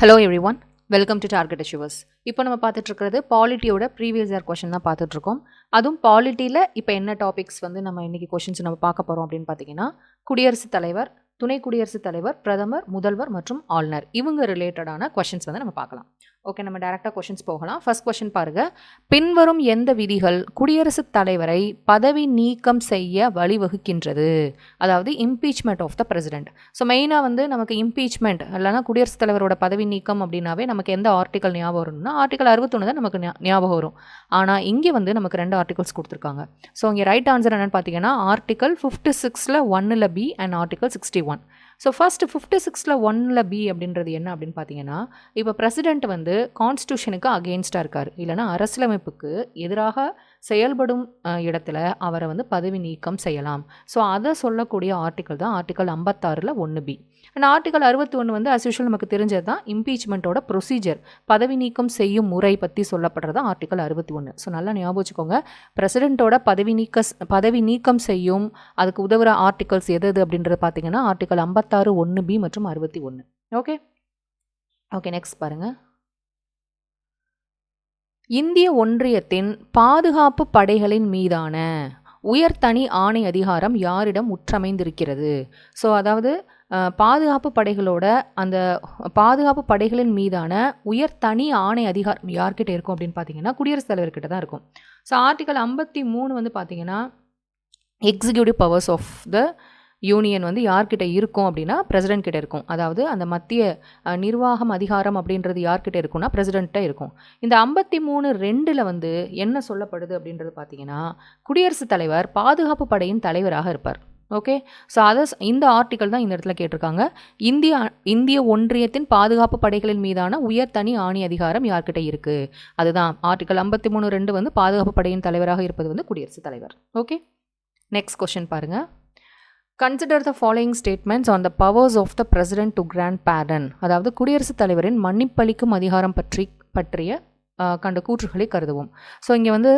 Hello everyone welcome to target issuers இப்போ நம்ம பார்த்துட்ருக்கிறது பாலிட்டியோட ப்ரீவியஸ் இயர் கொஷின் தான் பார்த்துட்ருக்கோம் அதுவும் பாலிட்டியில் இப்போ என்ன டாபிக்ஸ் வந்து நம்ம இன்றைக்கி கொஷின்ஸ் நம்ம பார்க்க போகிறோம் அப்படின்னு பார்த்தீங்கன்னா குடியரசுத் தலைவர் துணை குடியரசுத் தலைவர் பிரதமர் முதல்வர் மற்றும் ஆளுநர் இவங்க ரிலேட்டடான கொஷின்ஸ் வந்து நம்ம பார்க்கலாம். ஓகே நம்ம டேரெக்டாக கொஷின்ஸ் போகலாம். ஃபர்ஸ்ட் கொஷின் பாருங்கள் பின்வரும் எந்த விதிகள் குடியரசுத் தலைவரை பதவி நீக்கம் செய்ய வழிவகுக்கின்றது? அதாவது impeachment of the president so மெயினாக வந்து நமக்கு இம்பீச்மெண்ட் இல்லைனா குடியரசுத் தலைவரோட பதவி நீக்கம் அப்படின்னாவே நமக்கு எந்த ஆர்டிக்கல் ஞாபகம் வரும்னா ஆர்டிக்கல் அறுபத்தொன்று தான் நமக்கு ஞாபகம் வரும். ஆனால் இங்கே வந்து நமக்கு ரெண்டு ஆர்டிகல்ஸ் கொடுத்துருக்காங்க. ஸோ இங்கே ரைட் ஆன்சர் என்னென்னு பார்த்தீங்கன்னா ஆர்டிக்கல் ஃபிஃப்டி சிக்ஸில் ஒன்னில் B and article sixty one so first fifty சிக்ஸில் ஒன்னில் பி அப்படின்றது என்ன அப்படின்னு பார்த்தீங்கன்னா இப்போ பிரசிடென்ட் வந்து கான்ஸ்டியூஷனுக்கு அகெயின்ஸ்டாக இருக்கார். இல்லைனா அரசியலமைப்புக்கு எதிராக செயல்படும் இடத்துல அவரை வந்து பதவி நீக்கம் செய்யலாம். ஸோ அதை சொல்லக்கூடிய ஆர்டிக்கல் தான் ஆர்டிக்கல் ஐம்பத்தாறில் ஒன்று பி. அண்ட் ஆர்டிக்கல் அறுபத்தி ஒன்று வந்து as நமக்கு தெரிஞ்சது தான் இம்பீச்மெண்ட்டோட ப்ரொசீஜர் பதவி நீக்கம் செய்யும் முறை பற்றி சொல்லப்படுறது ஆர்டிக்கல் அறுபத்தி ஒன்று ஸோ நல்லா ஞாபகம் வச்சுக்கோங்க. பிரசிடென்ட்டோட பதவி நீக்க பதவி நீக்கம் செய்யும் அதுக்கு உதவுற ஆர்டிகல்ஸ் எது எது அப்படின்றது பார்த்தீங்கன்னா ஆர்டிக்கல் ஐம்பத்தாறு ஒன்று பி மற்றும் அறுபத்தி ஒன்று ஓகே? ஓகே நெக்ஸ்ட் பாருங்கள் இந்திய ஒன்றியத்தின் பாதுகாப்பு படைகளின் மீதான உயர்தனி ஆணை அதிகாரம் யாரிடம் உற்றமைந்திருக்கிறது ஸோ அதாவது பாதுகாப்பு படைகளோட அந்த பாதுகாப்பு படைகளின் மீதான உயர் தனி ஆணை அதிகாரம் யார்கிட்ட இருக்கும் அப்படின்னு பார்த்தீங்கன்னா குடியரசுத் தலைவர்கிட்ட தான் இருக்கும். ஸோ ஆர்டிகல் ஐம்பத்தி மூணு வந்து பார்த்தீங்கன்னா executive powers of the union வந்து யார்கிட்ட இருக்கும் அப்படின்னா பிரசிடென்ட் கிட்ட இருக்கும். அதாவது அந்த மத்திய நிர்வாகம் அதிகாரம் அப்படின்றது யார்கிட்ட இருக்கும்னா பிரசிடென்ட்டை இருக்கும். இந்த ஐம்பத்தி மூணு ரெண்டில் வந்து என்ன சொல்லப்படுது அப்படின்றது பார்த்தீங்கன்னா குடியரசுத் தலைவர் பாதுகாப்பு படையின் தலைவராக இருப்பார். ஓகே? ஸோ அதை இந்த ஆர்டிக்கல் தான் இந்த இடத்துல கேட்டிருக்காங்க. இந்திய இந்திய ஒன்றியத்தின் பாதுகாப்பு படைகளின் மீதான உயர் தனி ஆணை அதிகாரம் யார்கிட்ட இருக்குது அதுதான் ஆர்டிக்கல் ஐம்பத்தி மூணு ரெண்டு வந்து பாதுகாப்பு படையின் தலைவராக இருப்பது வந்து குடியரசுத் தலைவர். ஓகே? நெக்ஸ்ட் கொஷின் பாருங்கள் consider the following statements on the powers of the president to grant pardon அதாவது குடியரசுத் தலைவரின் மன்னிப்பளிக்கும் அதிகாரம் பற்றி பற்றிய கண்ட கூற்றுகளை கருதுவோம். ஸோ இங்கே வந்து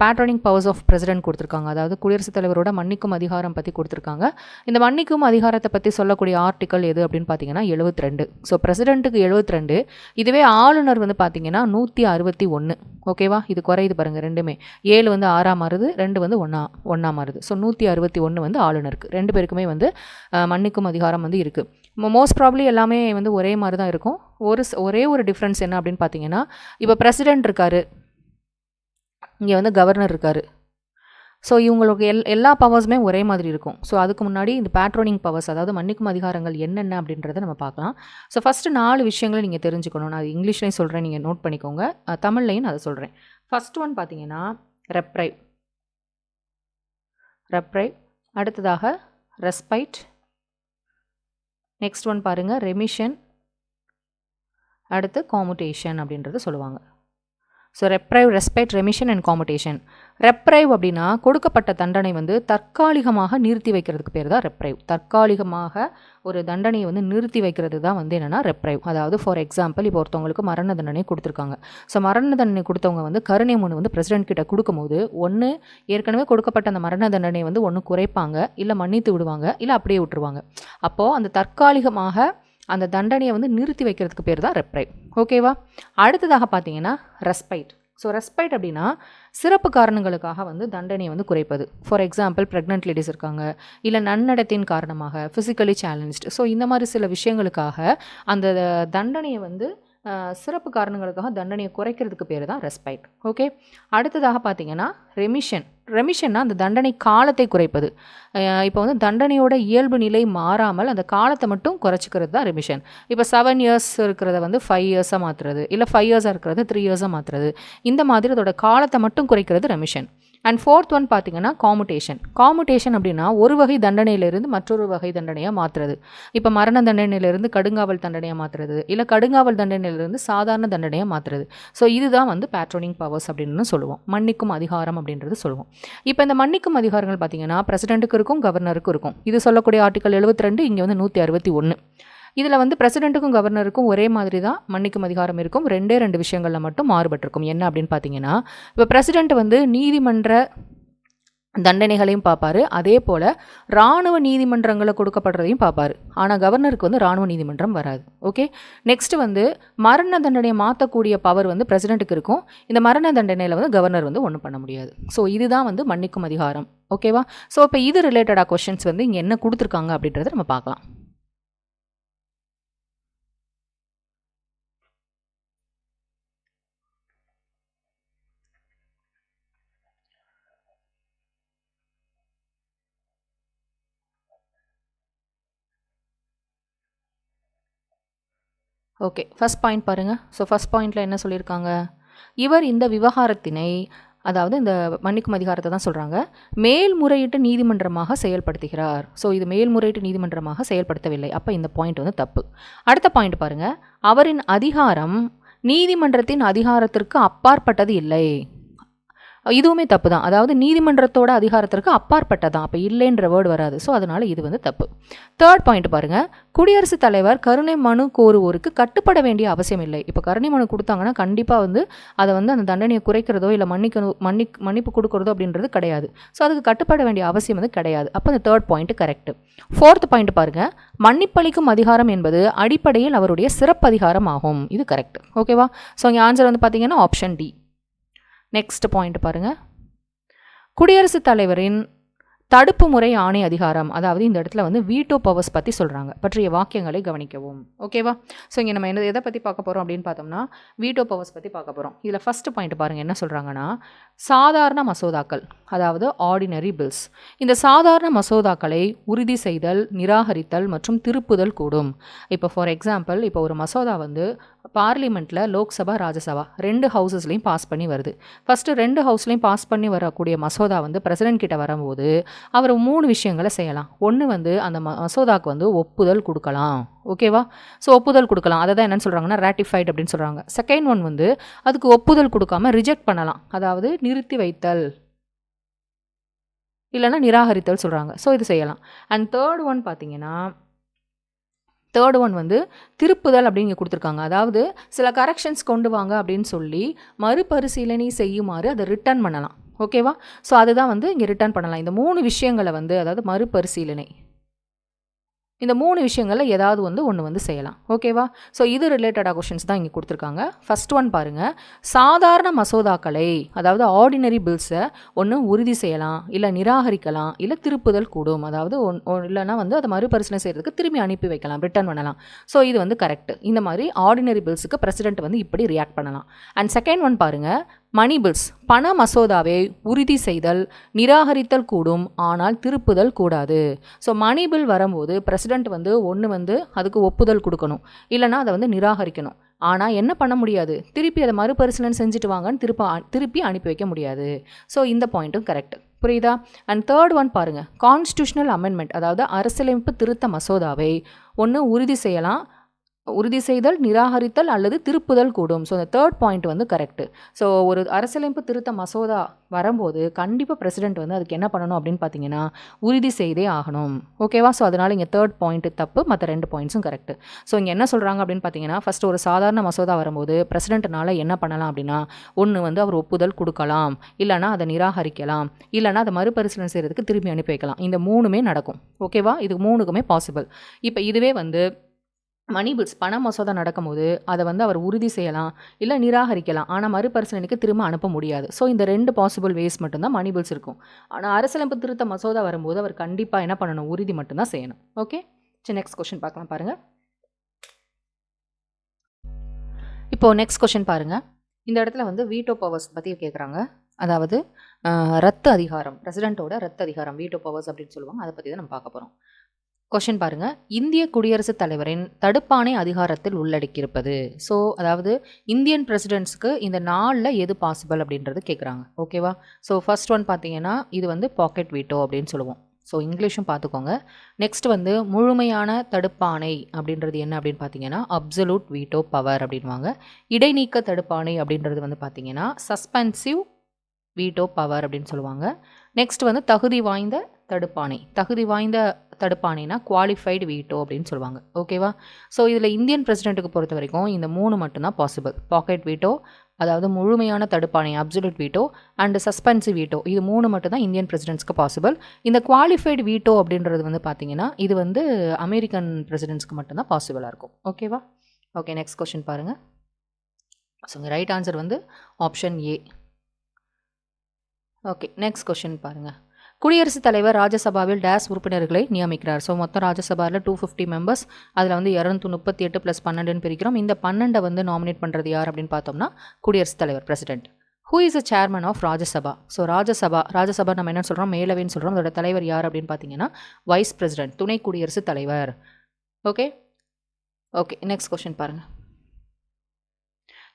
பேட்ரனிங் பவர்ஸ் ஆஃப் பிரசிடென்ட் கொடுத்துருக்காங்க. அதாவது குடியரசுத் தலைவரோட மன்னிக்கும் அதிகாரம் பற்றி கொடுத்துருக்காங்க. இந்த மன்னிக்கும் அதிகாரத்தை பற்றி சொல்லக்கூடிய ஆர்டிக்கல் எது அப்படின்னு பார்த்தீங்கன்னா 72 ரெண்டு ஸோ பிரசிடென்ட்டுக்கு 72 ரெண்டு இதுவே ஆளுநர் வந்து பார்த்தீங்கன்னா நூற்றி அறுபத்தி ஒன்று ஓகேவா இது குறையுது பாருங்கள் ரெண்டுமே. ஏழு வந்து ஆறாம் மாறுது ரெண்டு வந்து ஒன்றா ஒன்றா மாறுது. ஸோ நூற்றி அறுபத்தி ஒன்று வந்து ஆளுநருக்கு. ரெண்டு பேருக்குமே வந்து மன்னிக்கும் அதிகாரம் வந்து இருக்குது மோஸ்ட் ப்ராப்ளி எல்லாமே வந்து ஒரே மாதிரி தான் இருக்கும். ஒரு ஒரே ஒரு டிஃப்ரென்ஸ் என்ன அப்படின்னு பார்த்தீங்கன்னா இப்போ பிரசிடென்ட் இருக்காரு. இங்கே வந்து கவர்னர் இருக்கார். ஸோ இவங்களுக்கு எல் எல்லா பவர்ஸுமே ஒரே மாதிரி இருக்கும். ஸோ அதுக்கு முன்னாடி இந்த பேட்ரோனிங் பவர்ஸ் அதாவது மன்னிக்கும் அதிகாரங்கள் என்னென்ன அப்படின்றத நம்ம பார்க்கலாம். ஸோ ஃபஸ்ட்டு நாலு விஷயங்களை நீங்கள் தெரிஞ்சுக்கணும். நான் இங்கிலீஷ்லேயும் சொல்கிறேன் நீங்கள் நோட் பண்ணிக்கோங்க. தமிழ்லையும் அதை சொல்கிறேன் ஃபஸ்ட் ஒன் பார்த்தீங்கன்னா ரெப்ரைவ் ரெப்ரைவ் அடுத்ததாக ரெஸ்பைட் நெக்ஸ்ட் ஒன் பாருங்கள் ரெமிஷன் அடுத்து காமுட்டேஷன் அப்படின்றத சொல்லுவாங்க. So reprieve respect remission and commutation reprieve அப்படின்னா கொடுக்கப்பட்ட தண்டனை வந்து தற்காலிகமாக நிறுத்தி வைக்கிறதுக்கு பேர் தான் ரெப்ரைவ் தற்காலிகமாக ஒரு தண்டனையை வந்து நிறுத்தி வைக்கிறது தான் வந்து என்னென்னா ரெப்ரைவ் அதாவது ஃபார் எக்ஸாம்பிள் இப்போ ஒருத்தவங்களுக்கு மரண தண்டனை கொடுத்துருக்காங்க. ஸோ மரண தண்டனை கொடுத்தவங்க வந்து கருணை மனு வந்து பிரசிடென்ட் கிட்ட கொடுக்கும்போது ஒன்று ஏற்கனவே கொடுக்கப்பட்ட அந்த மரண தண்டனையை வந்து ஒன்று குறைப்பாங்க இல்லை மன்னித்து விடுவாங்க இல்லை அப்படியே விட்டுருவாங்க. அப்போது அந்த தற்காலிகமாக அந்த தண்டனையை வந்து நிறுத்தி வைக்கிறதுக்கு பேர் தான் ரெப்ரைட் ஓகேவா அடுத்ததாக பார்த்தீங்கன்னா ரெஸ்பைட் ஸோ ரெஸ்பைட் அப்படின்னா சிறப்பு காரணங்களுக்காக வந்து தண்டனையை வந்து குறைப்பது. ஃபார் எக்ஸாம்பிள் ப்ரெக்னென்ட் லேடிஸ் இருக்காங்க. இல்லை நன்னடத்தின் காரணமாக ஃபிசிக்கலி சேலஞ்ச்டு ஸோ இந்த மாதிரி சில விஷயங்களுக்காக அந்த தண்டனையை வந்து சிறப்பு காரணங்களுக்காக தண்டனையை குறைக்கிறதுக்கு பேர் தான் ரெஸ்பைட் ஓகே அடுத்ததாக பார்த்தீங்கன்னா ரெமிஷன் ரெமிஷன்னா அந்த தண்டனை காலத்தை குறைப்பது. இப்போ வந்து தண்டனையோட இயல்பு நிலை மாறாமல் அந்த காலத்தை மட்டும் குறைச்சிக்கிறது தான் ரெமிஷன் இப்போ செவன் இயர்ஸ் இருக்கிறத வந்து ஃபைவ் இயர்ஸாக மாற்றுறது இல்லை ஃபைவ் இயர்ஸாக இருக்கிறது த்ரீ இயர்ஸாக மாற்றுறது இந்த மாதிரி அதோட காலத்தை மட்டும் குறைக்கிறது ரெமிஷன் அண்ட் ஃபோர்த் ஒன் பார்த்தீங்கன்னா காமுடேஷன் காமுடேஷன் அப்படின்னா ஒரு வகை தண்டனையிலிருந்து மற்றொரு வகை தண்டனையாக மாற்றுறது இப்போ மரண தண்டனையிலிருந்து கடுங்காவல் தண்டனையாக மாற்றுறது இல்லை கடுங்காவல் தண்டனையிலிருந்து சாதாரண தண்டனையாக மாற்றுறது ஸோ இதுதான் வந்து பேட்ரோனிங் பவர்ஸ் அப்படின்னு சொல்லுவோம். மன்னிக்கும் அதிகாரம் அப்படின்றது சொல்லுவோம். இப்போ இந்த மன்னிக்கும் அதிகாரங்கள் பார்த்தீங்கன்னா பிரசிடென்ட்டுக்கு இருக்கும் கவர்னருக்கும் இருக்கும். இது சொல்லக்கூடிய ஆர்டிக்கல் எழுபத்தி ரெண்டு இங்கே வந்து நூற்றி அறுபத்தி ஒன்று இதில் வந்து பிரசிடென்ட்டுக்கும் கவர்னருக்கும் ஒரே மாதிரி தான் மன்னிக்கும் அதிகாரம் இருக்கும். ரெண்டே ரெண்டு விஷயங்களில் மட்டும் மாறுபட்டிருக்கும். என்ன அப்படின்னு பார்த்தீங்கன்னா இப்போ பிரசிடென்ட் வந்து நீதிமன்ற தண்டனைகளையும் பார்ப்பாரு. அதே போல் இராணுவ நீதிமன்றங்களில் கொடுக்கப்படுறதையும் பார்ப்பார். ஆனால் கவர்னருக்கு வந்து இராணுவ நீதிமன்றம் வராது. ஓகே நெக்ஸ்ட்டு வந்து மரண தண்டனையை மாற்றக்கூடிய பவர் வந்து பிரசிடெண்ட்டுக்கு இருக்கும். இந்த மரண தண்டனையில் வந்து கவர்னர் வந்து ஒன்றும் பண்ண முடியாது. ஸோ இதுதான் வந்து மன்னிக்கும் அதிகாரம். ஓகேவா ஸோ இப்போ இது ரிலேட்டடாக கொஷின்ஸ் வந்து இங்கே என்ன கொடுத்துருக்காங்க அப்படின்றத நம்ம பார்க்கலாம். ஓகே ஃபஸ்ட் பாயிண்ட் பாருங்கள் ஸோ ஃபஸ்ட் பாயிண்டில் என்ன சொல்லியிருக்காங்க? இவர் இந்த விவகாரத்தினை அதாவது இந்த மன்னிக்கும் அதிகாரத்தை தான் சொல்கிறாங்க மேல்முறையீட்டு நீதிமன்றமாக செயல்படுத்துகிறார். ஸோ இது மேல்முறையீட்டு நீதிமன்றமாக செயல்படுத்தவில்லை. அப்போ இந்த பாயிண்ட் வந்து தப்பு. அடுத்த பாயிண்ட் பாருங்கள் அவரின் அதிகாரம் நீதிமன்றத்தின் அதிகாரத்திற்கு அப்பாற்பட்டது இல்லை. இதுவுமே தப்பு தான் அதாவது நீதிமன்றத்தோட அதிகாரத்திற்கு அப்பாற்பட்டதான். அப்போ இல்லைன்ற வேர்டு வராது. ஸோ அதனால் இது வந்து தப்பு. தேர்ட் பாயிண்ட் பாருங்கள் குடியரசுத் தலைவர் கருணை மனு கோருவோருக்கு கட்டுப்பட வேண்டிய அவசியம் இல்லை. இப்போ கருணை மனு கொடுத்தாங்கன்னா கண்டிப்பாக வந்து அதை வந்து அந்த தண்டனையை குறைக்கிறதோ இல்லை மன்னிக்கணும் மன்னி மன்னிப்பு கொடுக்குறதோ அப்படின்றது கிடையாது. ஸோ அதுக்கு கட்டுப்பட வேண்டிய அவசியம் வந்து கிடையாது. அப்போ அந்த third point correct fourth point பாருங்கள் மன்னிப்பளிக்கும் அதிகாரம் என்பது அடிப்படையில் அவருடைய சிறப்பு அதிகாரம் ஆகும். இது கரெக்ட் ஓகேவா ஸோ இங்கே ஆன்சர் வந்து பார்த்தீங்கன்னா ஆப்ஷன் டி நெக்ஸ்ட் பாயிண்ட் பாருங்கள் குடியரசுத் தலைவரின் தடுப்பு முறை ஆணை அதிகாரம் அதாவது இந்த இடத்துல வந்து வீட்டோ பவர்ஸ் பற்றி சொல்கிறாங்க பற்றிய வாக்கியங்களை கவனிக்கவும். ஓகேவா ஸோ இங்கே நம்ம என்ன எதை பற்றி பார்க்க போகிறோம் அப்படின்னு பார்த்தோம்னா வீட்டோ பவர்ஸ் பற்றி பார்க்க போகிறோம் இதில் ஃபஸ்ட்டு பாயிண்ட் பாருங்கள் என்ன சொல்கிறாங்கன்னா சாதாரண மசோதாக்கள் அதாவது ஆர்டினரி பில்ஸ் இந்த சாதாரண மசோதாக்களை உறுதி செய்தல் நிராகரித்தல் மற்றும் திருப்புதல் கூடும். இப்போ ஃபார் எக்ஸாம்பிள் இப்போ ஒரு மசோதா வந்து பார்லிமெண்ட்டில் லோக்சபா ராஜ்யசபா ரெண்டு ஹவுசஸ்லையும் பாஸ் பண்ணி வருது. ஃபஸ்ட்டு ரெண்டு ஹவுஸ்லையும் பாஸ் பண்ணி வரக்கூடிய மசோதா வந்து பிரசிடென்ட் கிட்ட வரும்போது அவர் மூணு விஷயங்களை செய்யலாம். ஒன்று வந்து அந்த மசோதாவுக்கு வந்து ஒப்புதல் கொடுக்கலாம். ஓகேவா ஸோ ஒப்புதல் கொடுக்கலாம். அதை தான் என்னென்னு சொல்கிறாங்கன்னா ரேட்டிஃபைட் அப்படின்னு சொல்கிறாங்க செகண்ட் ஒன் வந்து அதுக்கு ஒப்புதல் கொடுக்காம ரிஜெக்ட் பண்ணலாம். அதாவது நிறுத்தி வைத்தல். இல்லைன்னா நிராகரித்தல் சொல்கிறாங்க ஸோ இது செய்யலாம். அண்ட் தேர்ட் ஒன் பார்த்தீங்கன்னா தேர்ட் ஒன் வந்து திருப்புதல் அப்படின்னு கொடுத்துருக்காங்க. அதாவது சில கரெக்ஷன்ஸ் கொண்டு வாங்க அப்படின்னு சொல்லி மறுபரிசீலனை செய்யுமாறு அதை ரிட்டர்ன் பண்ணலாம். ஓகேவா ஸோ அதுதான் வந்து இங்கே ரிட்டர்ன் பண்ணலாம். இந்த மூணு விஷயங்களை வந்து அதாவது மறுபரிசீலனை. இந்த மூணு விஷயங்களில் ஏதாவது வந்து ஒன்று வந்து செய்யலாம். ஓகேவா ஸோ இது ரிலேட்டடாக கொஷின்ஸ் தான் இங்கே கொடுத்துருக்காங்க. ஃபஸ்ட் ஒன் பாருங்கள் சாதாரண மசோதாக்களை அதாவது ஆர்டினரி பில்ஸை ஒன்று உறுதி செய்யலாம் இல்லை நிராகரிக்கலாம் இல்லை திருப்புதல் கூடும். அதாவது ஒன் இல்லைனா வந்து அதை மறுபரிசீலனை செய்கிறதுக்கு திரும்பி அனுப்பி வைக்கலாம் ரிட்டர்ன் பண்ணலாம். ஸோ இது வந்து கரெக்ட் இந்த மாதிரி ஆர்டினரி பில்ஸுக்கு பிரசிடென்ட் வந்து இப்படி ரியாக்ட் பண்ணலாம். அண்ட் செகண்ட் ஒன் பாருங்கள் மணிபிள்ஸ் பண மசோதாவை உறுதி செய்தல் நிராகரித்தல் கூடும் ஆனால் திருப்புதல் கூடாது. ஸோ மணிபில் வரும்போது பிரசிடெண்ட் வந்து ஒன்று வந்து அதுக்கு ஒப்புதல் கொடுக்கணும். இல்லைனா அதை வந்து நிராகரிக்கணும். ஆனால் என்ன பண்ண முடியாது? திருப்பி அதை மறுபரிசீலனை செஞ்சுட்டு வாங்கன்னு திருப்ப திருப்பி அனுப்பி வைக்க முடியாது. ஸோ இந்த பாயிண்ட்டும் கரெக்ட் புரியுதா? அண்ட் தேர்ட் ஒன் பாருங்கள் கான்ஸ்டியூஷனல் அமெண்ட்மெண்ட் அதாவது அரசியலமைப்பு திருத்த மசோதாவை ஒன்று உறுதி செய்யலாம் உறுதி செய்தல் நிராகரித்தல் அல்லது திருப்புதல் கூடும். ஸோ அந்த தேர்ட் பாயிண்ட் வந்து கரெக்டு ஸோ ஒரு அரசியலமைப்பு திருத்த மசோதா வரும்போது கண்டிப்பாக பிரசிடென்ட் வந்து அதுக்கு என்ன பண்ணணும் அப்படின்னு பார்த்தீங்கன்னா உறுதி செய்தே ஆகணும். ஓகேவா ஸோ அதனால் இங்கே தேர்ட் பாயிண்ட்டு தப்பு மற்ற ரெண்டு பாயிண்ட்ஸும் கரெக்டு ஸோ இங்கே என்ன சொல்கிறாங்க அப்படின்னு பார்த்தீங்கன்னா ஃபஸ்ட் ஒரு சாதாரண மசோதா வரும்போது பிரசிடென்ட்னால என்ன பண்ணலாம் அப்படின்னா ஒன்று வந்து அவர் ஒப்புதல் கொடுக்கலாம். இல்லைனா அதை நிராகரிக்கலாம். இல்லைனா அதை மறுபரிசீலனை செய்கிறதுக்கு திரும்பி அனுப்பி வைக்கலாம். இந்த மூணுமே நடக்கும். ஓகேவா இது மூணுக்குமே பாசிபிள் இப்போ இதுவே வந்து மணி பில்ஸ் பண மசோதா நடக்கும்போது அதை வந்து அவர் உறுதி செய்யலாம் இல்லை நிராகரிக்கலாம். ஆனால் மறுபரிசீலனைக்கு திரும்ப அனுப்ப முடியாது. ஸோ இந்த ரெண்டு பாசிபிள் வேஸ் மட்டும்தான் மணி பில்ஸ் இருக்கும். ஆனால் அரசியலமைப்பு திருத்த மசோதா வரும்போது அவர் கண்டிப்பாக என்ன பண்ணணும்? உறுதி மட்டும்தான் செய்யணும். ஓகே சரி நெக்ஸ்ட் கொஷின் பார்க்கலாம் பாருங்கள் இப்போது நெக்ஸ்ட் கொஷின் பாருங்கள் இந்த இடத்துல வந்து வீட்டோ பவர்ஸ் பற்றி கேட்குறாங்க அதாவது ரத்து அதிகாரம் பிரசிடென்ட்டோட ரத்து அதிகாரம் வீட்டோ பவர்ஸ் அப்படின்னு சொல்லுவாங்க. அதை பற்றி தான் நம்ம பார்க்க போகிறோம் கொஷின் பாருங்க. இந்திய குடியரசுத் தலைவரின் தடுப்பாணை அதிகாரத்தில் உள்ளடக்கியிருப்பது. ஸோ அதாவது இந்தியன் பிரசிடென்ட்ஸ்க்கு இந்த நாளில் எது பாசிபிள் அப்படின்றது கேட்குறாங்க ஓகேவா ஸோ ஃபர்ஸ்ட் ஒன் பார்த்தீங்கன்னா இது வந்து பாக்கெட் வீட்டோ அப்படின்னு சொல்லுவோம். ஸோ இங்கிலீஷும் பார்த்துக்கோங்க நெக்ஸ்ட் வந்து முழுமையான தடுப்பாணை அப்படின்றது என்ன அப்படின்னு பார்த்தீங்கன்னா அப்சலூட் வீட்டோ பவர் அப்படின்வாங்க இடைநீக்க தடுப்பாணை அப்படின்றது வந்து பார்த்தீங்கன்னா சஸ்பென்சிவ் வீட்டோ பவர் அப்படின்னு சொல்லுவாங்க. நெக்ஸ்ட் வந்து தகுதி வாய்ந்த தடுப்பாணை. தகுதி வாய்ந்த தடுப்பாணைனா குவாலிஃபைடு வீட்டோ அப்படின்னு சொல்லுவாங்க. ஓகேவா ஸோ இதில் இந்தியன் பிரசிடென்ட்டுக்கு பொறுத்த வரைக்கும் இந்த மூணு மட்டும்தான் பாசிபிள் பாக்கெட் வீட்டோ அதாவது முழுமையான தடுப்பாணை absolute veto and suspensive veto இது மூணு மட்டும் தான் இந்தியன் பிரசிடென்ட்ஸ்க்கு பாசிபிள் இந்த குவாலிஃபைடு வீட்டோ அப்படின்றது வந்து பார்த்தீங்கன்னா இது வந்து அமெரிக்கன் பிரசிடென்ட்ஸ்க்கு மட்டும்தான் பாசிபிளாக இருக்கும். ஓகேவா ஓகே நெக்ஸ்ட் கொஷின் பாருங்கள் ஸோ ரைட் ஆன்சர் வந்து option A okay next question பாருங்கள் குடியரசுத் தலைவர் ராஜ்யசபாவில் டேஸ் உறுப்பினர்களை நியமிக்கிறார். ஸோ மொத்தம் ராஜ்யசபாவில் டூ ஃபிஃப்டி மெம்பர்ஸ் அதில் வந்து இரநூத்தி முப்பத்தி எட்டு ப்ளஸ் பன்னெண்டுன்னு பிரிக்கிறோம். இந்த பன்னெண்டை வந்து நாமினேட் பண்ணுறது யார் அப்படின்னு பார்த்தோம்னா குடியரசுத் தலைவர் president who is a chairman of Rajya Sabha? So Rajya Sabha Rajya Sabha நம்ம என்ன சொல்கிறோம் மேலவைன்னு சொல்கிறோம் அதோட தலைவர் யார் அப்படின்னு பார்த்தீங்கன்னா வைஸ் பிரசிடென்ட் துணை குடியரசுத் தலைவர். ஓகே ஓகே நெக்ஸ்ட் கொஷின் பாருங்கள்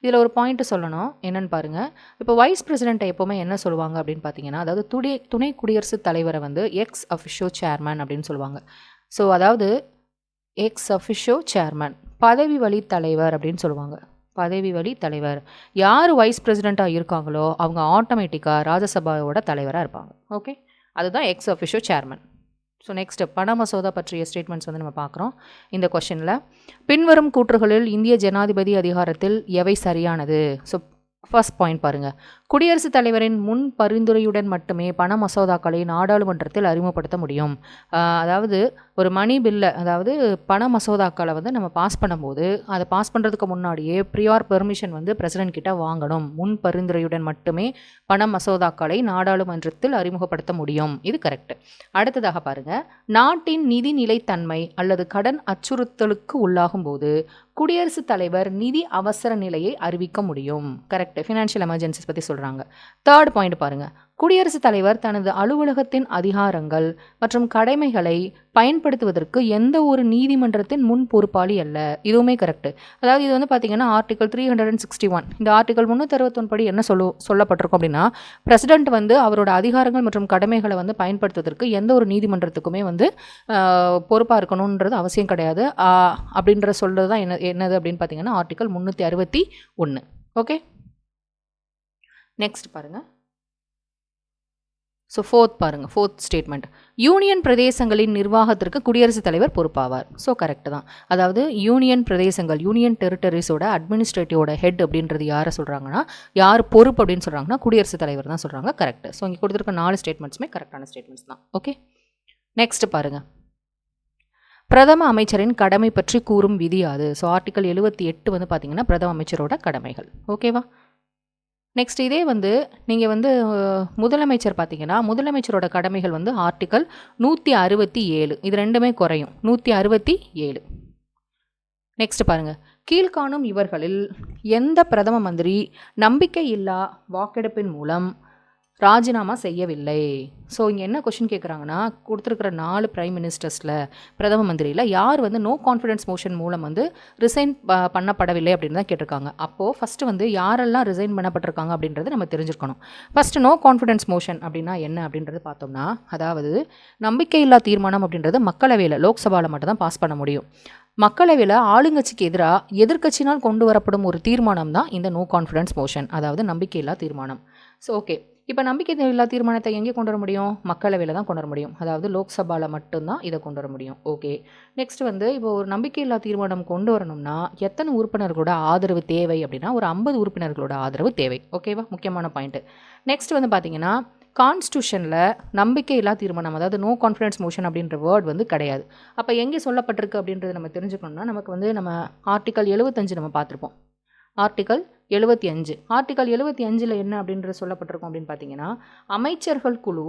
இதில் ஒரு பாயிண்ட் சொல்லணும். என்னன்னு பாருங்கள் இப்போ வைஸ் பிரசிடென்ட்டை எப்போவுமே என்ன சொல்லுவாங்க அப்படின்னு பார்த்தீங்கன்னா அதாவது துணை துணை குடியரசுத் தலைவரை வந்து எக்ஸ் அஃபிஷோ சேர்மன் அப்படின்னு சொல்லுவாங்க. ஸோ அதாவது எக்ஸ் அஃபிஷோ சேர்மன் பதவி வழி தலைவர் அப்படின்னு சொல்லுவாங்க. பதவி வழி தலைவர். யார் வைஸ் பிரசிடெண்ட்டாக இருக்காங்களோ அவங்க ஆட்டோமேட்டிக்காக ராஜ்யசபாவோட தலைவராக இருப்பாங்க. ஓகே அதுதான் ex officio chairman so next பண மசோதா பற்றிய ஸ்டேட்மெண்ட்ஸ் வந்து நம்ம பார்க்குறோம் இந்த கொஷனில் பின்வரும் கூற்றுகளில் இந்திய ஜனாதிபதி அதிகாரத்தில் எவை சரியானது? ஸோ ஃபர்ஸ்ட் பாயிண்ட் பாருங்கள் குடியரசுத் தலைவரின் முன் பரிந்துரையுடன் மட்டுமே பண மசோதாக்களை நாடாளுமன்றத்தில் அறிமுகப்படுத்த முடியும். அதாவது ஒரு மணி பில்லை அதாவது பண மசோதாக்களை வந்து நம்ம பாஸ் பண்ணும்போது அதை பாஸ் பண்ணுறதுக்கு முன்னாடியே ப்ரியார் பெர்மிஷன் வந்து பிரசிடென்ட் கிட்ட வாங்கணும். முன் பரிந்துரையுடன் மட்டுமே பண மசோதாக்களை நாடாளுமன்றத்தில் அறிமுகப்படுத்த முடியும். இது கரெக்ட் அடுத்ததாக பாருங்க. நாட்டின் நிதி நிலைத்தன்மை அல்லது கடன் அச்சுறுத்தலுக்கு உள்ளாகும் போது குடியரசுத் தலைவர் நிதி அவசர நிலையை அறிவிக்க முடியும். கரெக்ட் ஃபினான்ஷியல் எமர்ஜென்சிஸ் பற்றி சொல்கிறாங்க தேர்ட் பாயிண்ட் பாருங்க. குடியரசுத் தலைவர் தனது அலுவலகத்தின் அதிகாரங்கள் மற்றும் கடமைகளை பயன்படுத்துவதற்கு எந்த ஒரு நீதிமன்றத்தின் முன் பொறுப்பாளி அல்ல. இதுவுமே கரெக்ட் அதாவது இது வந்து பார்த்தீங்கன்னா article three hundred and sixty one இந்த ஆர்டிகல் முந்நூற்றி படி என்ன சொல்லு சொல்லப்பட்டிருக்கும் அப்படின்னா பிரசிடென்ட் வந்து அவரோட அதிகாரங்கள் மற்றும் கடமைகளை வந்து பயன்படுத்துவதற்கு எந்த ஒரு நீதிமன்றத்துக்குமே வந்து பொறுப்பாக இருக்கணுன்றது அவசியம் கிடையாது. அப்படின்ற சொல்கிறது தான் என்ன என்னது அப்படின்னு பார்த்தீங்கன்னா ஆர்டிகல் முந்நூற்றி அறுபத்தி ஒன்று ஓகே நெக்ஸ்ட் பாருங்கள் ஸோ ஃபோர்த் பாருங்கள் ஃபோர்த் ஸ்டேட்மெண்ட் யூனியன் பிரதேசங்களின் நிர்வாகத்திற்கு குடியரசுத் தலைவர் பொறுப்பாவார். ஸோ கரெக்டு தான். அதாவது யூனியன் பிரதேசங்கள் யூனியன் டெரிட்டரிஸோட அட்மினிஸ்ட்ரேட்டிவோட ஹெட் அப்படின்றது யாரை சொல்கிறாங்கன்னா யார் பொறுப்பு அப்படின்னு சொல்கிறாங்கன்னா குடியரசுத் தலைவர் தான் சொல்கிறாங்க கரெக்ட் ஸோ இங்கே கொடுத்துருக்க நாலு ஸ்டேட்மெண்ட்ஸுமே கரெக்டான ஸ்டேட்மெண்ட்ஸ் தான். ஓகே நெக்ஸ்ட் பாருங்கள் பிரதம அமைச்சரின் கடமை பற்றி கூறும் விதி அது ஸோ ஆர்டிக்கல் எழுபத்தி எட்டு வந்து பார்த்தீங்கன்னா பிரதம அமைச்சரோட கடமைகள். ஓகேவா நெக்ஸ்ட் இதே வந்து நீங்கள் வந்து முதலமைச்சர் பார்த்தீங்கன்னா முதலமைச்சரோட கடமைகள் வந்து ஆர்டிக்கல் நூற்றி அறுபத்தி ஏழு. இது ரெண்டுமே குறையும். நூற்றி அறுபத்தி ஏழு. நெக்ஸ்ட் பாருங்க. கீழ்காணும் இவர்களில் எந்த பிரதம மந்திரி நம்பிக்கையில்லா வாக்கெடுப்பின் மூலம் ராஜினாமா செய்யவில்லை. ஸோ இங்கே என்ன கொஷின் கேட்குறாங்கன்னா கொடுத்துருக்கிற நாலு பிரைம் மினிஸ்டர்ஸில் பிரதம மந்திரியில் யார் வந்து நோ கான்ஃபிடன்ஸ் மோஷன் மூலம் வந்து ரிசைன் பண்ணப்படவில்லை அப்படின்னு தான் கேட்டிருக்காங்க. அப்போது ஃபஸ்ட்டு வந்து யாரெல்லாம் ரிசைன் பண்ணப்பட்டிருக்காங்க அப்படின்றது நம்ம தெரிஞ்சிருக்கணும். ஃபஸ்ட்டு நோ கான்ஃபிடன்ஸ் மோஷன் அப்படின்னா என்ன அப்படின்றது பார்த்தோம்னா அதாவது நம்பிக்கையில்லா தீர்மானம் அப்படின்றது மக்களவையில் லோக்சபாவில் மட்டும் தான் பாஸ் பண்ண முடியும். மக்களவையில் ஆளுங்கட்சிக்கு எதிராக எதிர்கட்சினால் கொண்டு வரப்படும் ஒரு தீர்மானம் தான் இந்த நோ கான்ஃபிடன்ஸ் மோஷன் அதாவது நம்பிக்கையில்லா தீர்மானம். ஸோ ஓகே இப்போ நம்பிக்கை இல்லா தீர்மானத்தை எங்கே கொண்டு வர முடியும்? மக்களவையில் தான் கொண்டு வர முடியும். அதாவது லோக்சபாவில் மட்டும்தான் இதை கொண்டு வர முடியும். ஓகே. நெக்ஸ்ட் வந்து இப்போ ஒரு நம்பிக்கையில்லா தீர்மானம் கொண்டு வரணும்னா எத்தனை உறுப்பினர்களோட ஆதரவு தேவை அப்படின்னா ஒரு ஐம்பது உறுப்பினர்களோட ஆதரவு தேவை. ஓகேவா முக்கியமான பாயிண்ட்டு நெக்ஸ்ட் வந்து பார்த்தீங்கன்னா கான்ஸ்டியூஷனில் நம்பிக்கையில்லா தீர்மானம் அதாவது நோ கான்ஃபிடன்ஸ் மோஷன் அப்படின்ற வேர்ட் வந்து கிடையாது. அப்போ எங்கே சொல்லப்பட்டிருக்கு அப்படின்றத நம்ம தெரிஞ்சுக்கணும்னா நமக்கு வந்து நம்ம ஆர்டிக்கல் எழுபத்தஞ்சு நம்ம பார்த்துருப்போம். ஆர்டிக்கல் எழுபத்தி அஞ்சு. ஆர்டிக்கல் எழுபத்தி அஞ்சில் என்ன அப்படின்ற சொல்லப்பட்டிருக்கும் அப்படின்னு பார்த்தீங்கன்னா அமைச்சர்கள் குழு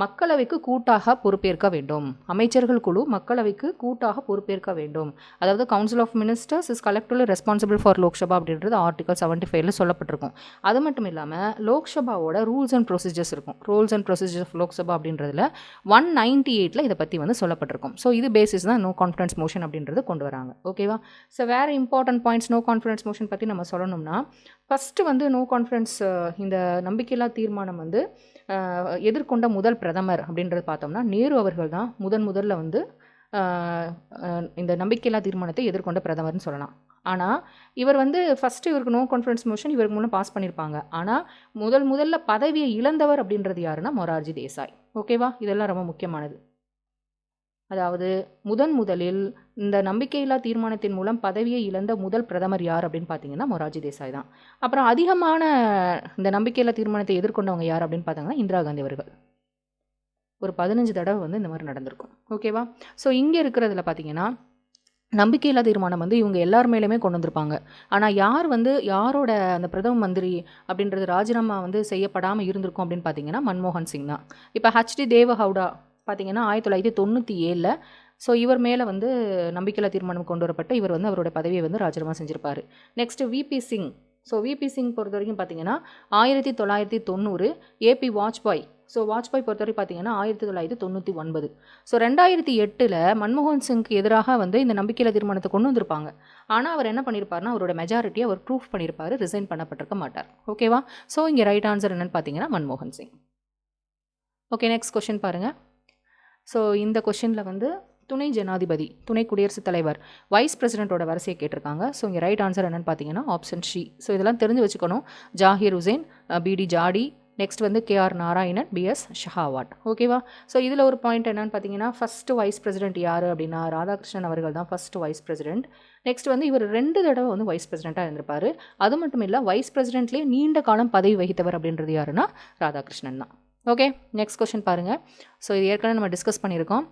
மக்களவைக்கு கூட்டாக பொறுப்பேற்க வேண்டும். அமைச்சர்கள் குழு மக்களவைக்கு கூட்டாக பொறுப்பேற்க வேண்டும். அதாவது council of ministers is collectively responsible for Lok Sabha அப்படின்றது ஆர்டிகல் செவன்ட்டி ஃபைவ்ல சொல்லப்பட்டிருக்கும். அது மட்டும் இல்லாமல் லோக்சபாவோட ரூல்ஸ் அண்ட் ப்ரொசீஜர்ஸ் இருக்கும். Rules and procedures of Lok Sabha அப்படின்றதுல ஒன் நைன்டி எயிட்டில் இதை பற்றி வந்து சொல்லப்பட்டிருக்கும். ஸோ இது பேசிஸ் தான் நோ கான்ஃபிடன்ஸ் மோஷன் அப்படின்றது கொண்டு வராங்க. ஓகேவா ஸோ வேறு important points no confidence motion பற்றி நம்ம சொல்லணும்னா ஃபஸ்ட்டு வந்து நோ கான்ஃபிடன்ஸ் இந்த நம்பிக்கையில்லா தீர்மானம் வந்து எதிர்கொண்ட முதல் பிரதமர் அப்படின்றது பார்த்தோம்னா நேரு அவர்கள் தான் முதன் முதல்ல வந்து இந்த நம்பிக்கையில்லா தீர்மானத்தை எதிர்கொண்ட பிரதமர்னு சொல்லலாம். ஆனால் இவர் வந்து ஃபஸ்ட்டு இவருக்கு நோ கான்ஃபிடன்ஸ் மோஷன் இவருக்கு மூலம் பாஸ் பண்ணியிருப்பாங்க ஆனால் முதல் முதல்ல பதவியை இழந்தவர் அப்படின்றது யாருன்னா மொரார்ஜி தேசாய். ஓகேவா இதெல்லாம் ரொம்ப முக்கியமானது. அதாவது முதன் முதலில் இந்த நம்பிக்கையில்லா தீர்மானத்தின் மூலம் பதவியை இழந்த முதல் பிரதமர் யார் அப்படின்னு பார்த்தீங்கன்னா மொராஜி தேசாய் தான். அப்புறம் அதிகமான இந்த நம்பிக்கையில்லா தீர்மானத்தை எதிர்கொண்டவங்க யார் அப்படின்னு பார்த்தாங்கன்னா இந்திரா காந்தி அவர்கள். ஒரு பதினஞ்சு தடவை வந்து இந்த மாதிரி நடந்திருக்கும். ஓகேவா ஸோ இங்கே இருக்கிறதுல பார்த்தீங்கன்னா நம்பிக்கையில்லா தீர்மானம் வந்து இவங்க எல்லார் மேலேயுமே கொண்டு வந்திருப்பாங்க. ஆனால் யார் வந்து யாரோட அந்த பிரதம மந்திரி அப்படின்றது ராஜினாமா வந்து செய்யப்படாமல் இருந்திருக்கும் அப்படின்னு பார்த்தீங்கன்னா மன்மோகன் சிங் தான். இப்போ ஹச்டி தேவ ஹவுடா பார்த்தீங்கன்னா ஆயிரத்தி தொள்ளாயிரத்தி தொண்ணூற்றி ஏழில் ஸோ இவர் மேலே வந்து நம்பிக்கையில்லா தீர்மானம் கொண்டு வரப்பட்டு இவர் வந்து அவரோட பதவியை வந்து ராஜினாமா செஞ்சிருப்பார். Next V P Singh so V P Singh பொறுத்த வரைக்கும் பார்த்தீங்கன்னா ஆயிரத்தி தொள்ளாயிரத்தி தொண்ணூறு ஏபி வாஜ்பாய் ஸோ வாஜ்பாய் பொறுத்தவரை பார்த்தீங்கன்னா ஆயிரத்தி தொள்ளாயிரத்தி தொண்ணூற்றி ஒன்பது. ஸோ ரெண்டாயிரத்தி எட்டில் மன்மோகன் சிங்க்கு எதிராக வந்து இந்த நம்பிக்கையில் தீர்மானத்தை கொண்டு வந்திருப்பாங்க. ஆனால் அவர் என்ன பண்ணியிருப்பார்னா அவரோட மெஜாரிட்டியை அவர் ப்ரூஃப் பண்ணியிருப்பார் ரிசைன் பண்ணப்பட்டிருக்க மாட்டார். ஓகேவா ஸோ இங்கே ரைட் ஆன்சர் என்னென்னு பார்த்தீங்கன்னா மன்மோகன் சிங். ஓகே நெக்ஸ்ட் கொஷின் பாருங்கள் ஸோ இந்த கொஷினில் வந்து துணை ஜனாதிபதி துணை குடியரசுத் தலைவர் வைஸ் பிரசிடென்ட்டோட வரிசையை கேட்டிருக்காங்க. ஸோ இங்கே ரைட் ஆன்சர் என்னென்னு பார்த்தீங்கன்னா ஆப்ஷன் ஷி ஸோ இதெல்லாம் தெரிஞ்சு வச்சுக்கணும். ஜாகிர் ஹுசேன் பிடி ஜாடி நெக்ஸ்ட் வந்து கேஆர் நாராயணன் பிஎஸ் ஷஹாவாட் ஓகேவா ஸோ இதில் ஒரு பாயிண்ட் என்னன்னு பார்த்தீங்கன்னா ஃபஸ்ட்டு வைஸ் பிரசிடென்ட் யார் அப்படின்னா ராதாகிருஷ்ணன் அவர்கள் தான் ஃபஸ்ட்டு வைஸ் பிரசிடென்ட் நெக்ஸ்ட் வந்து இவர் ரெண்டு தடவை வந்து வைஸ் பிரசிடெண்ட்டாக இருந்திருப்பார். அது மட்டும் இல்லை வைஸ் பிரசிடென்ட்லேயே நீண்ட காலம் பதவி வகித்தவர் அப்படின்றது யாருன்னா ராதாகிருஷ்ணன் தான். ஓகே நெக்ஸ்ட் கொஷின் பாருங்கள் ஸோ இது ஏற்கனவே நம்ம டிஸ்கஸ் பண்ணியிருக்கோம்.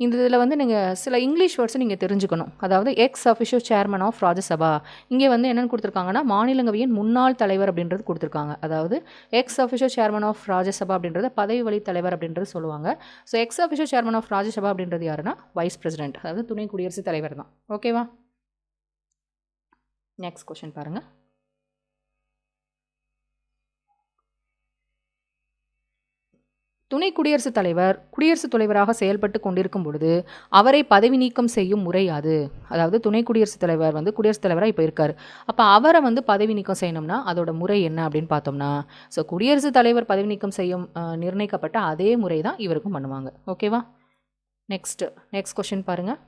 இந்த இதில் வந்து நீங்கள் சில இங்கிலீஷ் வேர்ட்ஸை நீங்கள் தெரிஞ்சுக்கணும். அதாவது ex official chairman of Rajya Sabha இங்கே வந்து என்னென்னு கொடுத்துருக்காங்கன்னா மாநிலங்களவையின் முன்னாள் தலைவர் அப்படின்றது கொடுத்துருக்காங்க. அதாவது ex official chairman of Rajya Sabha அப்படின்றத பதவி வழி தலைவர் அப்படின்றது சொல்லுவாங்க. So ex official chairman of Rajya Sabha அப்படின்றது யாருன்னா வைஸ் பிரசிடென்ட் அதாவது துணை குடியரசுத் தலைவர் தான். ஓகேவா நெக்ஸ்ட் கொஷின் பாருங்கள் துணை குடியரசுத் தலைவர் குடியரசுத் தலைவராக செயல்பட்டு கொண்டிருக்கும் பொழுது அவரை பதவி நீக்கம் செய்யும் முறை அது. அதாவது துணை குடியரசுத் தலைவர் வந்து குடியரசுத் தலைவராக இப்போ இருக்கார். அப்போ அவரை வந்து பதவி நீக்கம் செய்யணும்னா அதோட முறை என்ன அப்படின்னு பார்த்தோம்னா ஸோ குடியரசுத் தலைவர் பதவி நீக்கம் செய்யும் நிர்ணயிக்கப்பட்ட அதே முறை தான் இவருக்கும் பண்ணுவாங்க. ஓகேவா? நெக்ஸ்ட்டு நெக்ஸ்ட் கொஷின் பாருங்கள்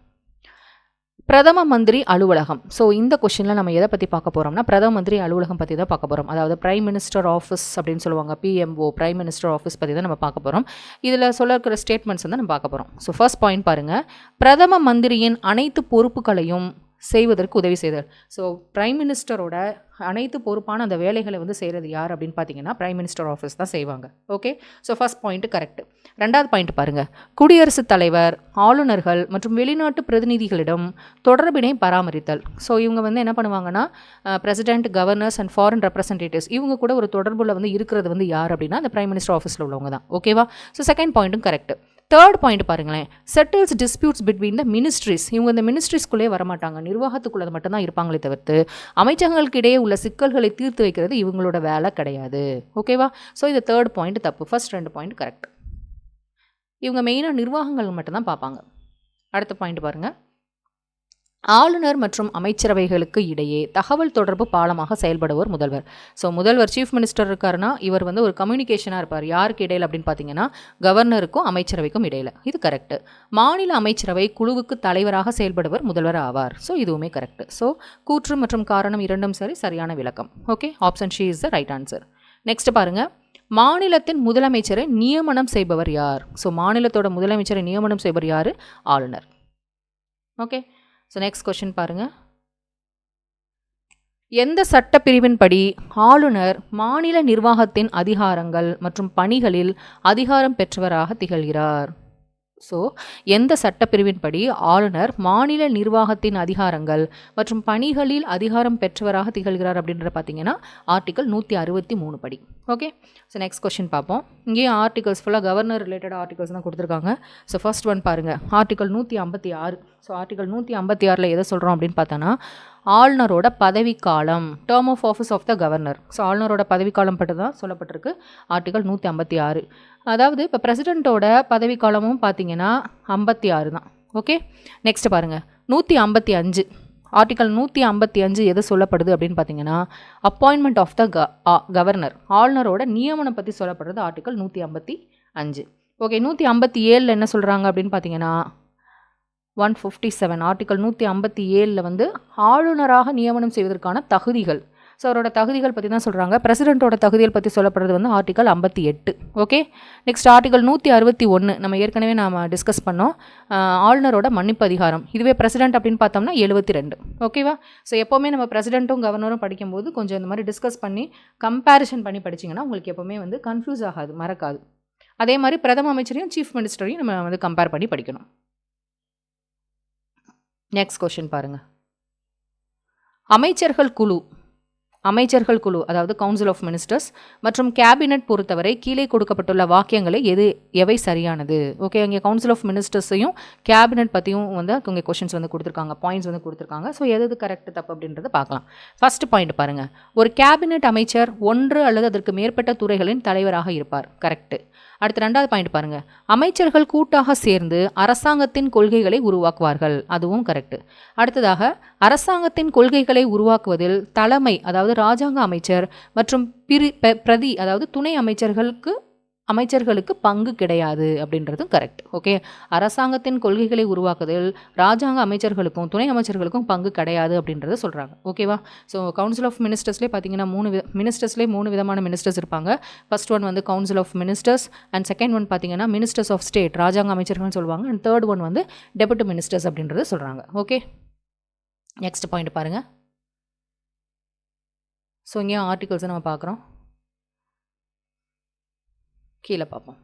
பிரதம மந்திரி அலுவலகம். ஸோ இந்த கொஷினில் நம்ம எதை பற்றி பார்க்க போகிறோம்னா பிரதம மந்திரி அலுவலகம் பற்றி தான் பார்க்க போகிறோம் அதாவது பிரைம் மினிஸ்டர் ஆஃபீஸ் அப்படின்னு சொல்லுவாங்க பிஎம்ஓ பிரைம் மினிஸ்டர் ஆஃபீஸ் பற்றி தான் நம்ம பார்க்க போகிறோம் இதில் சொல்ல இருக்கிற ஸ்டேட்மெண்ட்ஸ் வந்து நம்ம பார்க்க போகிறோம் ஸோ ஃபர்ஸ்ட் பாயிண்ட் பாருங்கள் பிரதம மந்திரியின் அனைத்து பொறுப்புகளையும் செய்வதற்கு உதவி செய்தல் ஸோ ப்ரைம் மினிஸ்டரோட அனைத்து பொறுப்பான அந்த வேலைகளை வந்து செய்கிறது யார் அப்படின்னு பார்த்தீங்கன்னா ப்ரைம் மினிஸ்டர் ஆஃபீஸ் தான் செய்வாங்க. Okay so first point correct ரெண்டாவது பாயிண்ட் பாருங்கள் குடியரசுத் தலைவர் ஆளுநர்கள் மற்றும் வெளிநாட்டு பிரதிநிதிகளிடம் தொடர்பினை பராமரித்தல். ஸோ இவங்க வந்து என்ன பண்ணுவாங்கன்னா president governors and foreign representatives இவங்க கூட ஒரு தொடர்பில் வந்து இருக்கிறது வந்து யார் அப்படின்னா அந்த ப்ரைம் மினிஸ்டர் ஆஃபீஸில் உள்ளவங்க தான். ஓகேவா ஸோ செகண்ட் பாயிண்ட்டும் கரெக்ட் தேர்ட் பாயிண்ட் பாருங்களேன். Settles disputes between the ministries இவங்க இந்த மினிஸ்ட்ரிஸ்குள்ளே வரமாட்டாங்க. நிர்வாகத்துக்குள்ளே மட்டும்தான் இருப்பாங்களே தவிர்த்து அமைச்சகங்களுக்கு இடையே உள்ள சிக்கல்களை தீர்த்து வைக்கிறது இவங்களோட வேலை கிடையாது. ஓகேவா ஸோ இது தேர்ட் பாயிண்ட் தப்பு. ஃபர்ஸ்ட் ரெண்டு பாயிண்ட் கரெக்ட் இவங்க மெயினாக நிர்வாகங்கள் மட்டும்தான் பார்ப்பாங்க. அடுத்த பாயிண்ட் பாருங்கள் ஆளுநர் மற்றும் அமைச்சரவைகளுக்கு இடையே தகவல் தொடர்பு பாலமாக செயல்படுவர் முதல்வர். ஸோ முதல்வர் சீஃப் மினிஸ்டர் இருக்காருன்னா இவர் வந்து ஒரு கம்யூனிகேஷனாக இருப்பார். யாருக்கு இடையில் அப்படின்னு பார்த்தீங்கன்னா கவர்னருக்கும் அமைச்சரவைக்கும் இடையில். இது கரெக்டு மாநில அமைச்சரவை குழுவுக்கு தலைவராக செயல்படுவர் முதல்வர் ஆவார். ஸோ இதுவுமே கரெக்ட் ஸோ கூற்று மற்றும் காரணம் இரண்டும் சரி சரியான விளக்கம். Okay option C is the right answer next பாருங்கள் மாநிலத்தின் முதலமைச்சரை நியமனம் செய்பவர் யார்? ஸோ மாநிலத்தோட முதலமைச்சரை நியமனம் செய்பவர் யார்? ஆளுநர். ஓகே ஸோ நெக்ஸ்ட் கொஷின் பாருங்கள் எந்த சட்டப்பிரிவின்படி ஆளுநர் மாநில நிர்வாகத்தின் அதிகாரங்கள் மற்றும் பணிகளில் அதிகாரம் பெற்றவராக திகழ்கிறார்? ஸோ எந்த சட்டப்பிரிவின்படி ஆளுநர் மாநில நிர்வாகத்தின் அதிகாரங்கள் மற்றும் பணிகளில் அதிகாரம் பெற்றவராக திகழ்கிறார் அப்படின்ற பார்த்தீங்கன்னா ஆர்டிக்கல் நூற்றி அறுபத்தி மூணு படி. ஓகே ஸோ நெக்ஸ்ட் கொஷின் பார்ப்போம். இங்கேயும் ஆர்டிகல்ஸ் ஃபுல்லாக கவர்னர் ரிலேட்டட் ஆர்டிகல்ஸ் தான் கொடுத்துருக்காங்க. ஸோ ஃபர்ஸ்ட் ஒன் பாருங்கள் ஆர்டிகல் நூற்றி ஐம்பத்தி ஆறு. ஸோ ஆர்டிகல் நூற்றி ஐம்பத்தி ஆறில் எதை சொல்கிறோம் அப்படின்னு பார்த்தோன்னா ஆளுநரோட பதவிக்காலம். Term of office of the governor so ஆளுநரோட பதவிக்காலம் பட்டு தான் சொல்லப்பட்டிருக்கு. ஆர்டிகல் நூற்றி ஐம்பத்தி ஆறு. அதாவது இப்போ பிரசிடெண்ட்டோட பதவிக்காலமும் பார்த்தீங்கன்னா ஐம்பத்தி ஆறு தான். ஓகே நெக்ஸ்ட் பாருங்கள் நூற்றி ஐம்பத்தி அஞ்சு. ஆர்டிக்கல் நூற்றி ஐம்பத்தி அஞ்சு எது சொல்லப்படுது அப்படின்னு பார்த்தீங்கன்னா அப்பாயின்மெண்ட் ஆஃப் த க கவர்னர் ஆளுநரோட நியமனம் பற்றி சொல்லப்படுறது ஆர்டிக்கல் நூற்றி ஐம்பத்தி அஞ்சு. ஓகே நூற்றி ஐம்பத்தி ஏழில் என்ன சொல்கிறாங்க அப்படின்னு பார்த்தீங்கன்னா ஒன் ஃபிஃப்டி செவன் ஆர்டிக்கல் நூற்றி ஐம்பத்தி ஏழில் வந்து ஆளுநராக நியமனம் செய்வதற்கான தகுதிகள். ஸோ அவரோட தகுதிகள் பற்றி தான் சொல்கிறாங்க பிரசிடென்ட்டோட தகுதிகள் பற்றி சொல்லப்படுறது வந்து ஆர்டிக்கல் ஐம்பத்தி எட்டு. ஓகே நெக்ஸ்ட் ஆர்டிக்கல் நூற்றி அறுபத்தி ஒன்று நம்ம ஏற்கனவே நாம் டிஸ்கஸ் பண்ணோம். ஆளுநரோட மன்னிப்பு அதிகாரம். இதுவே பிரசிடென்ட் அப்படின்னு பார்த்தோம்னா எழுபத்தி ரெண்டு. ஓகேவா ஸோ எப்போவுமே நம்ம பிரசிடென்ட்டும் கவர்னரும் படிக்கும்போது கொஞ்சம் இந்த மாதிரி டிஸ்கஸ் பண்ணி கம்பேரிஷன் பண்ணி படிச்சிங்கன்னா உங்களுக்கு எப்போவுமே வந்து கன்ஃபியூஸ் ஆகாது மறக்காது. அதே மாதிரி பிரதம அமைச்சரையும் சீஃப் மினிஸ்டரையும் நம்ம வந்து கம்பேர் பண்ணி படிக்கணும். நெக்ஸ்ட் கொஷின் பாருங்கள் அமைச்சர்கள் குழு அமைச்சர்கள் குழு அதாவது கவுன்சில் ஆஃப் மினிஸ்டர்ஸ் மற்றும் கேபினட் பொறுத்தவரை கீழே கொடுக்கப்பட்டுள்ள வாக்கியங்களை எது எவை சரியானது? ஓகே அங்கே கவுன்சில் ஆஃப் மினிஸ்டர்ஸையும் கேபினட் பற்றியும் வந்து இங்கே கொஷின்ஸ் வந்து கொடுத்துருக்காங்க பாயிண்ட்ஸ் வந்து கொடுத்துருக்காங்க. ஸோ எது கரெக்ட் தப்பு அப்படின்றத பார்க்கலாம். ஃபர்ஸ்ட் பாயிண்ட் பாருங்கள் ஒரு கேபினட் அமைச்சர் ஒன்று அல்லது அதற்கு மேற்பட்ட துறைகளின் தலைவராக இருப்பார். கரெக்ட் அடுத்து ரெண்டாவது பாயிண்ட் பாருங்க. அமைச்சர்கள் கூட்டாக சேர்ந்து அரசாங்கத்தின் கொள்கைகளை உருவாக்குவார்கள். அதுவும் கரெக்ட் அடுத்ததாக அரசாங்கத்தின் கொள்கைகளை உருவாக்குவதில் தலைமை அதாவது ராஜாங்க அமைச்சர் மற்றும் பிரி பிரதி அதாவது துணை அமைச்சர்களுக்கு அமைச்சர்களுக்கு பங்கு கிடையாது அப்படின்றதும் கரெக்ட் ஓகே அரசாங்கத்தின் கொள்கைகளை உருவாக்குதல் ராஜாங்க அமைச்சர்களுக்கும் துணை அமைச்சர்களுக்கும் பங்கு கிடையாது அப்படின்றத சொல்கிறாங்க ஓகேவா ஸோ கவுன்சில் ஆஃப் மினிஸ்டர்ஸ்லேயே பார்த்தீங்கன்னா மூணு வித மினிஸ்டர்ஸ்லேயே மூணு விதமான மினிஸ்டர்ஸ் இருப்பாங்க. ஃபர்ஸ்ட் ஒன் வந்து council of ministers and second one பார்த்தீங்கன்னா மினிஸ்டர்ஸ் ஆஃப் ஸ்டேட் ராஜாங்க அமைச்சர்கள்னு சொல்லுவாங்க. அண்ட் தேர்ட் ஒன் வந்து டெபுட்டி மினிஸ்டர்ஸ் அப்படின்றத சொல்கிறாங்க ஓகே நெக்ஸ்ட் பாயிண்ட் பாருங்கள் ஸோ இங்கே ஆர்டிகல்ஸை நம்ம பார்க்குறோம் கீழே பார்ப்போம்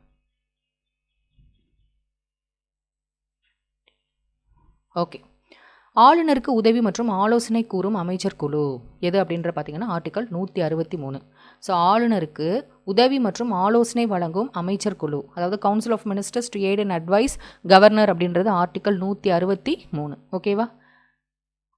ஓகே. ஆளுநருக்கு உதவி மற்றும் ஆலோசனை கூறும் அமைச்சர் குழு எது அப்படின்ற பார்த்தீங்கன்னா ஆர்டிகல் நூற்றி அறுபத்தி மூணு. ஸோ ஆளுநருக்கு உதவி மற்றும் ஆலோசனை வழங்கும் அமைச்சர் குழு அதாவது council of ministers to aid and advise governor அப்படின்றது ஆர்டிகல் நூற்றி அறுபத்தி மூணு. ஓகேவா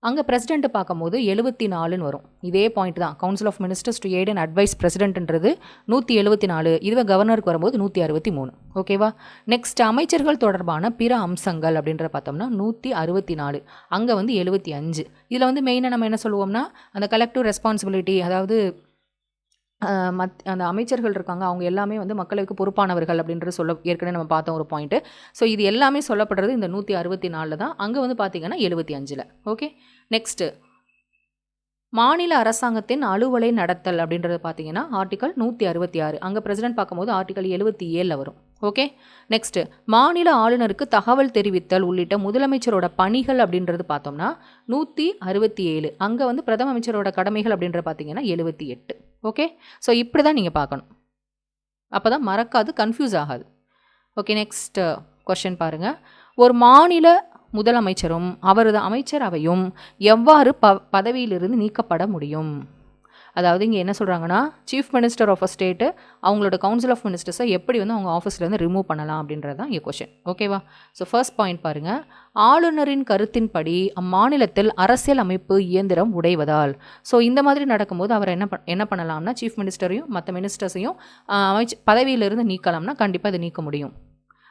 அங்கே பிரசிடென்ட் பார்க்கும்போது எழுபத்தி நாலுன்னு வரும். இதே பாயிண்ட் தான். Council of ministers to aid and advise பிரசிடென்ட்ன்றது நூற்றி எழுபத்தி நாலு இதுவே கவர்னருக்கு வரும்போது நூற்றி அறுபத்தி மூணு ஓகேவா நெக்ஸ்ட் அமைச்சர்கள் தொடர்பான பிற அம்சங்கள் அப்படின்ற பார்த்தோம்னா நூற்றி அறுபத்தி நாலு அங்கே வந்து எழுபத்தி அஞ்சு இதில் வந்து மெயினாக நம்ம என்ன சொல்லுவோம்னா அந்த கலெக்டிவ் ரெஸ்பான்சிபிலிட்டி அதாவது மத் அந்த அமைச்சர்கள் இருக்காங்க அவங்க எல்லாமே வந்து மக்களுக்கு பொறுப்பானவர்கள் அப்படின்றது சொல்ல ஏற்கனவே நம்ம பார்த்தோம் ஒரு பாயிண்ட்டு ஸோ இது எல்லாமே சொல்லப்படுறது இந்த நூற்றி அறுபத்தி நாலில் தான். அங்கே வந்து பார்த்திங்கன்னா எழுபத்தி அஞ்சில். ஓகே நெக்ஸ்ட்டு மாநில அரசாங்கத்தின் அலுவலை நடத்தல் அப்படின்றது பார்த்தீங்கன்னா ஆர்டிக்கல் நூற்றி அறுபத்தி ஆறு. அங்கே பிரசிடென்ட் பார்க்கும்போது ஆர்டிக்கல் எழுபத்தி ஏழில் வரும். ஓகே நெக்ஸ்ட்டு மாநில ஆளுநருக்கு தகவல் தெரிவித்தல் உள்ளிட்ட முதலமைச்சரோட பணிகள் அப்படின்றது பார்த்தோம்னா நூற்றி அறுபத்தி ஏழு. அங்கே வந்து பிரதம அமைச்சரோட கடமைகள் அப்படின்றது பார்த்தீங்கன்னா எழுபத்தி எட்டு. ஓகே ஸோ இப்படி தான் நீங்கள் பார்க்கணும். அப்போ தான் மறக்காது கன்ஃபியூஸ் ஆகாது. ஓகே நெக்ஸ்ட் கொஷின் பாருங்கள் ஒரு மாநில முதலமைச்சரும் அவரது அமைச்சரவையும் எவ்வாறு ப பதவியிலிருந்து நீக்கப்பட முடியும்? அதாவது இங்கே என்ன சொல்கிறாங்கன்னா chief minister of a state அவங்களோட கவுன்சில் ஆஃப் மினிஸ்டர்ஸை எப்படி வந்து அவங்க ஆஃபீஸ்லேருந்து ரிமூவ் பண்ணலாம் அப்படின்றது தான் இங்கே கொஷின் ஓகேவா ஸோ ஃபர்ஸ்ட் பாயிண்ட் பாருங்கள் ஆளுநரின் கருத்தின்படி அம்மாநிலத்தில் அரசியல் அமைப்பு இயந்திரம் உடைவதால். ஸோ இந்த மாதிரி நடக்கும்போது அவர் என்ன என்ன பண்ணலாம்னா சீஃப் மினிஸ்டரையும் மற்ற மினிஸ்டர்ஸையும் அமைச்சு பதவியிலிருந்து நீக்கலாம்னா கண்டிப்பாக இதை நீக்க முடியும்.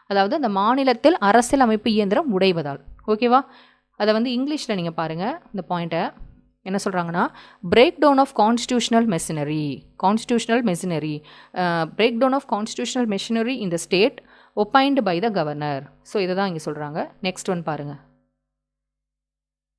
அதாவது அந்த மாநிலத்தில் அரசியல் அமைப்பு இயந்திரம் உடைவதால். ஓகேவா அதை வந்து இங்கிலீஷில் நீங்கள் பாருங்கள் இந்த பாயிண்ட்டை என்ன சொல்கிறாங்கன்னா break down of constitutional machinery constitutional machinery break down of constitutional machinery இந்த state appointed by the governor so இதை தான் இங்கே சொல்கிறாங்க நெக்ஸ்ட் ஒன் பாருங்கள்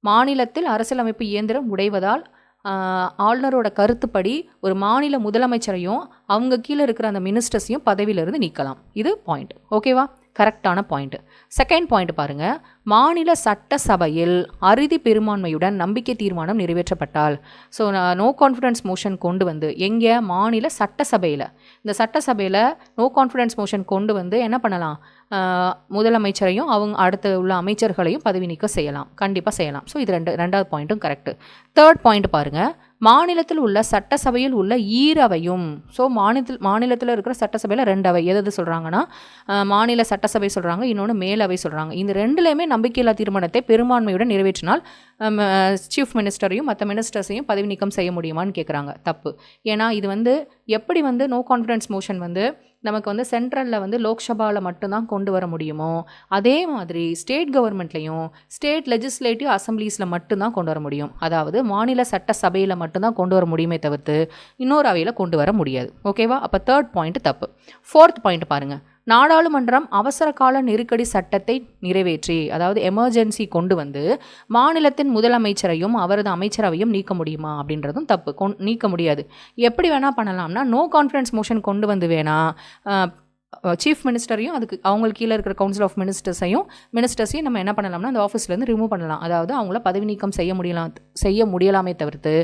மாநிலத்தில் அரசியலமைப்பு இயந்திரம் உடைவதால் uh, ஆளுநரோட கருத்துப்படி ஒரு மாநில முதலமைச்சரையும் அவங்க கீழே இருக்கிற அந்த மினிஸ்டர்ஸையும் பதவியிலிருந்து நீக்கலாம். இது பாயிண்ட் ஓகேவா கரெக்டான பாயிண்ட் செகண்ட் பாயிண்ட் பாருங்கள் மாநில சட்டசபையில் அறுதி பெரும்பான்மையுடன் நம்பிக்கை தீர்மானம் நிறைவேற்றப்பட்டால் ஸோ நோ கான்ஃபிடன்ஸ் மோஷன் கொண்டு வந்து எங்கே மாநில சட்டசபையில் இந்த சட்டசபையில் நோ கான்ஃபிடன்ஸ் மோஷன் கொண்டு வந்து என்ன பண்ணலாம்? முதலமைச்சரையும் அவங்க அடுத்து உள்ள அமைச்சர்களையும் பதவி நீக்கம் செய்யலாம். கண்டிப்பாக செய்யலாம். ஸோ இது ரெண்டு ரெண்டாவது பாயிண்ட்டும் கரெக்டு தேர்ட் பாயிண்ட் பாருங்கள் மாநிலத்தில் உள்ள சட்டசபையில் உள்ள ஈரவையும் ஸோ மாநிலத்தில் மாநிலத்தில் இருக்கிற சட்டசபையில் ரெண்டு அவை எது சொல்கிறாங்கன்னா மாநில சட்டசபை சொல்கிறாங்க இன்னொன்று மேலவை சொல்கிறாங்க இந்த ரெண்டுலேயுமே நம்பிக்கையில்லா தீர்மானத்தை பெரும்பான்மையுடன் நிறைவேற்றினால் சீஃப் மினிஸ்டரையும் மற்ற மினிஸ்டர்ஸையும் பதவி நீக்கம் செய்ய முடியுமான்னு கேட்குறாங்க தப்பு. ஏன்னா இது வந்து எப்படி வந்து நோ கான்ஃபிடன்ஸ் மோஷன் வந்து நமக்கு வந்து சென்ட்ரலில் வந்து லோக்சபாவில் மட்டும்தான் கொண்டு வர முடியுமோ அதே மாதிரி ஸ்டேட் கவர்மெண்ட்லேயும் ஸ்டேட் லெஜிஸ்லேட்டிவ் அசம்பிளிஸில் மட்டும்தான் கொண்டு வர முடியும். அதாவது மாநில சட்டசபையில் மட்டும்தான் கொண்டு வர முடியுமே தவிர்த்து இன்னொரு அவையில் கொண்டு வர முடியாது. ஓகேவா அப்போ தேர்ட் பாயிண்ட் தப்பு. ஃபோர்த் பாயிண்ட் பாருங்கள் நாடாளுமன்றம் அவசர கால நெருக்கடி சட்டத்தை நிறைவேற்றி அதாவது எமர்ஜென்சி கொண்டு வந்து மாநிலத்தின் முதலமைச்சரையும் அவரது அமைச்சரவையும் நீக்க முடியுமா அப்படின்றதும் தப்பு. கொண் நீக்க முடியாது. எப்படி வேணால் பண்ணலாம்னா நோ கான்ஃபிடன்ஸ் மோஷன் கொண்டு வந்து வேணால் சீஃப் மினிஸ்டரையும் அதுக்கு அவங்களுக்கு கீழே இருக்கிற கவுன்சில் ஆஃப் மினிஸ்டர்ஸையும் மினிஸ்டர்ஸையும் நம்ம என்ன பண்ணலாம்னா அந்த ஆஃபீஸ்லேருந்து ரிமூவ் பண்ணலாம். அதாவது அவங்கள பதவி நீக்கம் செய்ய முடியலாம் செய்ய முடியலாமே தவிர்த்து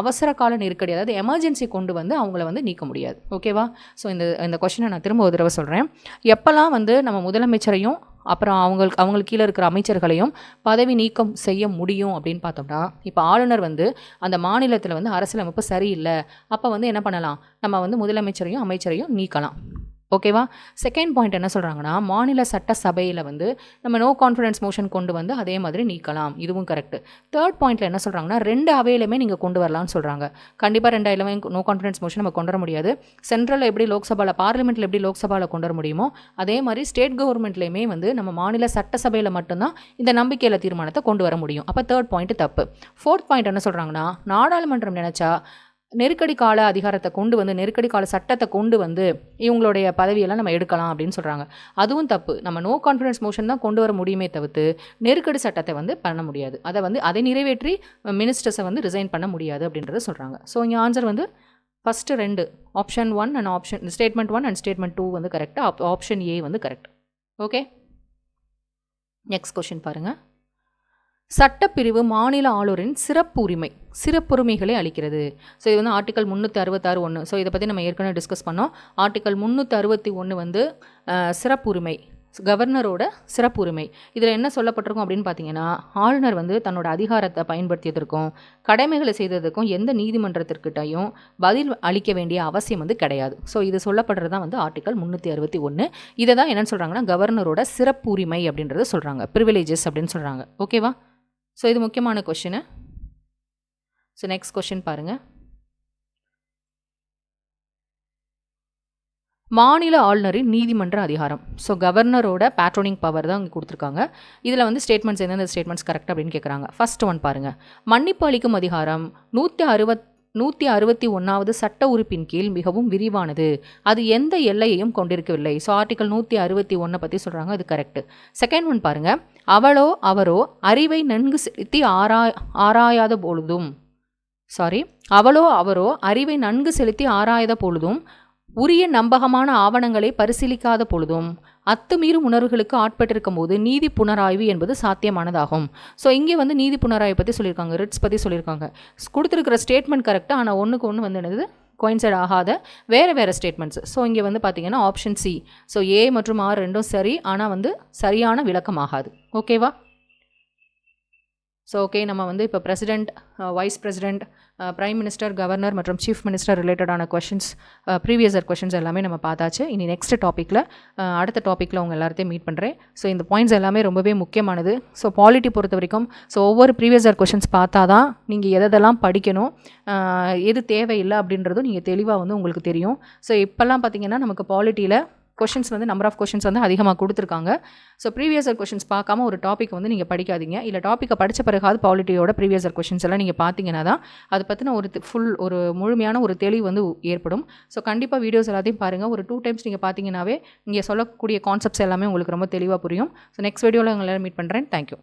அவசர கால நெருக்கடி அதாவது எமர்ஜென்சி கொண்டு வந்து அவங்கள வந்து நீக்க முடியாது. ஓகேவா ஸோ இந்த இந்த கொஷினை நான் திரும்ப ஒரு தடவை சொல்கிறேன் எப்போல்லாம் வந்து நம்ம முதலமைச்சரையும் அப்புறம் அவங்களுக்கு அவங்களுக்கு கீழே இருக்கிற அமைச்சர்களையும் பதவி நீக்கம் செய்ய முடியும் அப்படின்னு பார்த்தோம்னா இப்போ ஆளுநர் வந்து அந்த மாநிலத்தில் வந்து அரசியலமைப்பு சரியில்லை. அப்போ வந்து என்ன பண்ணலாம்? நம்ம வந்து முதலமைச்சரையும் அமைச்சரையும் நீக்கலாம். ஓகேவா செகண்ட் பாயிண்ட் என்ன சொல்கிறாங்கன்னா மாநில சட்டசபையில் வந்து நம்ம நோ கான்ஃபிடன்ஸ் மோஷன் கொண்டு வந்து அதே மாதிரி நீக்கலாம். இதுவும் கரெக்ட் தேர்ட் பாயிண்ட்டில் என்ன சொல்கிறாங்கன்னா ரெண்டு அவையிலுமே நீங்கள் கொண்டு வரலாம்னு சொல்கிறாங்க கண்டிப்பாக ரெண்டு அவையிலுமே நோ கான்ஃபிடன்ஸ் மோஷன் நம்ம கொண்டு வர முடியாது. சென்ட்ரலில் எப்படி லோக்சபாவில் பார்லிமெண்ட்டில் எப்படி லோக்சபாவில் கொண்டு வர முடியுமோ அதே மாதிரி ஸ்டேட் கவர்மெண்ட்லேயுமே வந்து நம்ம மாநில சட்டசபையில் மட்டும்தான் இந்த நம்பிக்கையில் தீர்மானத்தை கொண்டு வர முடியும். அப்போ தேர்ட் பாயிண்ட் தப்பு. ஃபோர்த் பாயிண்ட் என்ன சொல்கிறாங்கன்னா நாடாளுமன்றம் நினச்சா நெருக்கடி கால அதிகாரத்தை கொண்டு வந்து நெருக்கடி கால சட்டத்தை கொண்டு வந்து இவங்களுடைய பதவியெல்லாம் நம்ம எடுக்கலாம் அப்படின்னு சொல்கிறாங்க அதுவும் தப்பு. நம்ம நோ கான்ஃபிடன்ஸ் மோஷன் தான் கொண்டு வர முடியுமே தவிர்த்து நெருக்கடி சட்டத்தை வந்து பண்ண முடியாது. அதை வந்து அதை நிறைவேற்றி மினிஸ்டர்ஸை வந்து ரிசைன் பண்ண முடியாது அப்படின்றத சொல்கிறாங்க ஸோ இங்கே ஆன்சர் வந்து ஃபஸ்ட்டு ரெண்டு option one and option statement one and statement two வந்து கரெக்டாக ஆப்ஷன் ஏ வந்து கரெக்ட் ஓகே நெக்ஸ்ட் கொஷின் பாருங்கள் சட்டப்பிரிவு மாநில ஆளுநரின் சிறப்பு உரிமை சிறப்புரிமைகளை அளிக்கிறது. ஸோ இது வந்து ஆர்டிக்கல் முந்நூற்றி அறுபத்தாறு ஒன்று ஸோ இதை பற்றி நம்ம ஏற்கனவே டிஸ்கஸ் பண்ணோம். ஆர்டிக்கல் முந்நூற்றி அறுபத்தி ஒன்று வந்து சிறப்புரிமை கவர்னரோட சிறப்புரிமை. இதில் என்ன சொல்லப்பட்டிருக்கும் அப்படின்னு பார்த்தீங்கன்னா ஆளுநர் வந்து தன்னோட அதிகாரத்தை பயன்படுத்தியதற்கும் கடமைகளை செய்ததற்கும் எந்த நீதிமன்றத்திற்கிட்டையும் பதில் அளிக்க வேண்டிய அவசியம் வந்து கிடையாது. ஸோ இது சொல்லப்படுறது தான் வந்து ஆர்டிக்கல் முந்நூற்றி அறுபத்தி ஒன்று இதை தான் என்னன்னு சொல்கிறாங்கன்னா கவர்னரோட சிறப்புரிமை அப்படின்றத சொல்கிறாங்க ப்ரிவிலேஜஸ் அப்படின்னு சொல்கிறாங்க ஓகேவா ஸோ இது முக்கியமான கொஷினு ஸோ நெக்ஸ்ட் கொஷின் பாருங்கள் மாநில ஆளுநரின் நீதிமன்ற அதிகாரம். ஸோ கவர்னரோட பேட்ரோனிங் பவர் தான் இங்கே கொடுத்துருக்காங்க. இதில் வந்து ஸ்டேட்மெண்ட்ஸ் எந்தெந்த ஸ்டேட்மெண்ட்ஸ் கரெக்ட் அப்படின்னு கேட்குறாங்க ஃபர்ஸ்ட் ஒன் பாருங்கள் மன்னிப்பு அளிக்கும் அதிகாரம் நூற்றி அறுபத் நூற்றி அறுபத்தி ஒன்றாவது சட்ட உறுப்பின் கீழ் மிகவும் விரிவானது. அது எந்த எல்லையையும் கொண்டிருக்கவில்லை. ஸோ ஆர்டிகல் நூற்றி அறுபத்தி ஒன்றை பற்றி சொல்கிறாங்க அது கரெக்ட் செகண்ட் ஒன் பாருங்கள் அவளோ அவரோ அறிவை நன்கு செலுத்தி ஆரா ஆராயாத பொழுதும் சாரி அவளோ அவரோ அறிவை நன்கு செலுத்தி ஆராயாத பொழுதும் உரிய நம்பகமான ஆவணங்களை பரிசீலிக்காத பொழுதும் அத்துமீறும் உணர்வுகளுக்கு ஆட்பட்டிருக்கும் போது நீதி புனராய்வு என்பது சாத்தியமானதாகும். ஸோ இங்கே வந்து நீதி புனராய்வு பற்றி சொல்லியிருக்காங்க ரிட்ஸ் பற்றி சொல்லியிருக்காங்க. கொடுத்துருக்கிற ஸ்டேட்மெண்ட் கரெக்டாக ஆனால் ஒன்றுக்கு ஒன்று வந்து என்னது? கோயின்சைட் ஆகாத வேறு வேறு ஸ்டேட்மெண்ட்ஸ் ஸோ இங்கே வந்து பார்த்தீங்கன்னா ஆப்ஷன் சி ஸோ ஏ மற்றும் ஆர் ரெண்டும் சரி ஆனால் வந்து சரியான விளக்கம் ஆகாது ஓகேவா ஸோ ஓகே நம்ம வந்து இப்போ president vice president prime minister governor மற்றும் சீஃப் மினிஸ்டர் ரிலேட்டடான கொஷின்ஸ் ப்ரீவியஸ் இயர் கொஷின்ஸ் எல்லாமே நம்ம பார்த்தாச்சு. இனி நெக்ஸ்ட் டாப்பிக்கில் அடுத்த டாப்பிக்கில் உங்கள் எல்லாத்தையும் மீட் பண்ணுறேன் ஸோ இந்த பாயிண்ட்ஸ் எல்லாமே ரொம்பவே முக்கியமானது. ஸோ பாலிட்டி பொறுத்த வரைக்கும் ஸோ ஒவ்வொரு ப்ரீவியஸ் இயர் கொஷின்ஸ் பார்த்தா தான் நீங்கள் எதெல்லாம் படிக்கணும் எது தேவையில்லை அப்படின்றதும் நீங்கள் தெளிவாக வந்து உங்களுக்கு தெரியும். ஸோ இப்போல்லாம் பார்த்தீங்கன்னா நமக்கு பாலிட்டியில் கொஷின்ஸ் வந்து நம்பர் ஆஃப் கொஷின்ஸ் வந்து அதிகமாக கொடுத்துருக்காங்க. ஸோ ப்ரீவியஸ் இயர் கொஷின்ஸ் பார்க்காம ஒரு டாபிக் வந்து நீங்கள் படிக்காதீங்க. இல்லை டாப்பிக்கை படித்த பிறகாவது பாலிட்டியோட ப்ரீவியஸ் இயர் கொஷின்ஸ் எல்லாம் நீங்கள் பார்த்தீங்கன்னா தான் அதை பற்றின ஒரு ஃபுல் ஒரு முழுமையான ஒரு தெளிவு வந்து ஏற்படும். ஸோ கண்டிப்பாக வீடியோஸ் எல்லாத்தையும் பாருங்கள் ஒரு டூ டைம்ஸ் நீங்கள் பார்த்தீங்கன்னாவே இங்கே சொல்லக்கூடிய கான்செப்ட்ஸ் எல்லாமே உங்களுக்கு ரொம்ப தெளிவாக புரியும். ஸோ நெக்ஸ்ட் வீடியோவில் உங்களை மீட் பண்ணுறேன் தேங்க்யூ